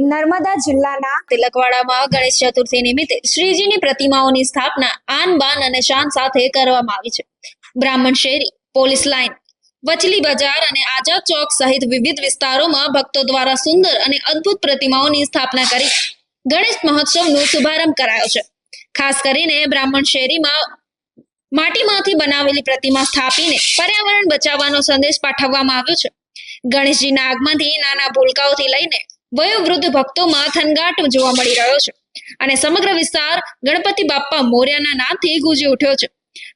નર્મદા જિલ્લાના તિલકવાડામાં ગણેશ ચતુર્થી નિમિત્તે શ્રીજીની પ્રતિમાઓની સ્થાપના આન બાન અને શાન સાથે કરવામાં આવી છે. બ્રાહ્મણ શેરી, પોલીસ લાઇન, વચલી બજાર અને આઝાદ ચોક સહિત વિવિધ વિસ્તારોમાં ભક્તો દ્વારા સુંદર અને અદ્ભુત પ્રતિમાઓની સ્થાપના કરી ગણેશ મહોત્સવનો શુભારંભ કરાયો છે. ખાસ કરીને બ્રાહ્મણ શેરીમાં માટીમાંથી બનાવેલી પ્રતિમા સ્થાપીને પર્યાવરણ બચાવવાનો સંદેશ પાઠવવામાં આવ્યો છે. ગણેશજીના આગમનથી નાના ભૂલકાઓથી લઈને વયોવૃદ્ધ ભક્તોમાં થનગાટ જોવા મળી રહ્યો છે. અને સમગ્ર વિસ્તાર ગણપતિ બાપ્પા મોર્યાના નામથી ગુંજી ઉઠ્યો છે.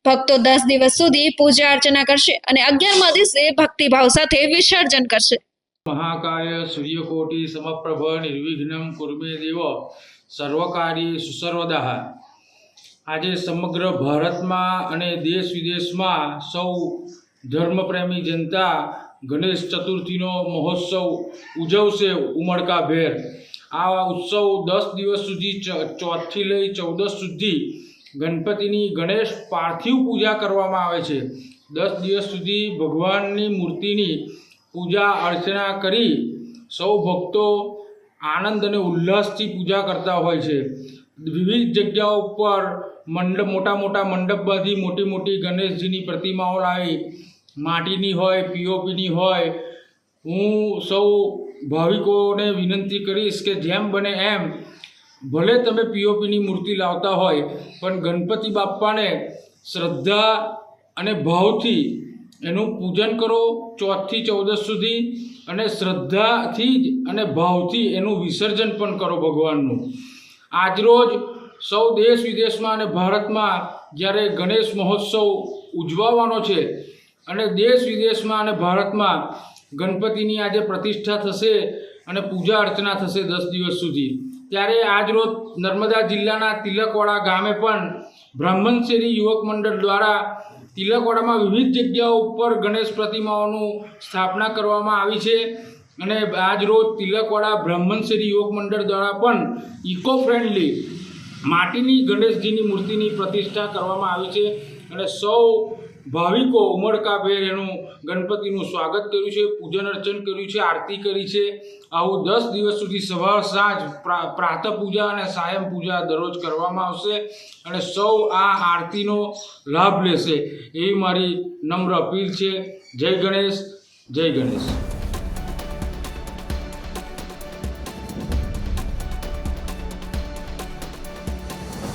ભક્તો દસ દિવસ સુધી પૂજા અર્ચના કરશે અને અગિયારમા દિવસે ભક્તિભાવ સાથે વિસર્જન કરશે. મહાકાય સૂર્યકોટી સમપ્રભ નિર્વિઘ્નમ કુર્મે દેવ સર્વકારી સુસર્વદા આજે સમગ્ર ભારતમાં અને દેશ વિદેશમાં સૌ ધર્મપ્રેમી જનતા ગણેશ ચતુર્થીનો મહોત્સવ ઉજવશે ઉમળકાભેર. આ ઉત્સવ દસ દિવસ સુધી ચોથથી લઈ ચૌદસ સુધી ગણપતિની ગણેશ પાર્થિવ પૂજા કરવામાં આવે છે. દસ દિવસ સુધી ભગવાનની મૂર્તિની પૂજા અર્ચના કરી સૌ ભક્તો આનંદ અને ઉલ્લાસથી પૂજા કરતા હોય છે. વિવિધ જગ્યાઓ પર મંડપ મોટા મોટા મંડપ બાંધી મોટી મોટી ગણેશજીની પ્રતિમાઓ લાવી માટીની હોય પીઓપીની હોય, હું સૌ ભાવિકોને વિનંતી કરીશ કે જેમ બને એમ, ભલે તમે પીઓપીની મૂર્તિ લાવતા હોય, પણ ગણપતિ બાપ્પાને શ્રદ્ધા અને ભાવથી એનું પૂજન કરો ચોથથી ચૌદસ સુધી અને શ્રદ્ધાથી જ અને ભાવથી એનું વિસર્જન પણ કરો ભગવાનનું. આજરોજ સૌ દેશ વિદેશમાં અને ભારતમાં જ્યારે ગણેશ મહોત્સવ ઉજવવાનો છે અને દેશ વિદેશમાં અને ભારતમાં ગણપતિની આજે પ્રતિષ્ઠા થશે અને પૂજા અર્ચના થશે દસ દિવસ સુધી. ત્યારે આજરોજ નર્મદા જિલ્લાના તિલકવાડા ગામે પણ બ્રાહ્મણશેરી યુવક મંડળ દ્વારા તિલકવાડામાં વિવિધ જગ્યાઓ ઉપર ગણેશ પ્રતિમાઓનું સ્થાપના કરવામાં આવી છે. અને આજરોજ તિલકવાડા બ્રાહ્મણશેરી યોગ મંડળ દ્વારા પણ ઇકો ફ્રેન્ડલી માટીની ગણેશજીની મૂર્તિની પ્રતિષ્ઠા કરવામાં આવી છે. અને સૌ ભાવિકો ઉમળકાભેર એનું ગણપતિનું સ્વાગત કર્યું છે, પૂજન અર્ચન કર્યું છે, આરતી કરી છે. આવું દસ દિવસ સુધી સવાર સાંજ પ્રા- પ્રાતઃ પૂજા અને સાયમ પૂજા દરરોજ કરવામાં આવશે અને સૌ આ આરતીનો લાભ લેશે. એવી મારી નમ્ર અપીલ છે. જય ગણેશ જય ગણેશ.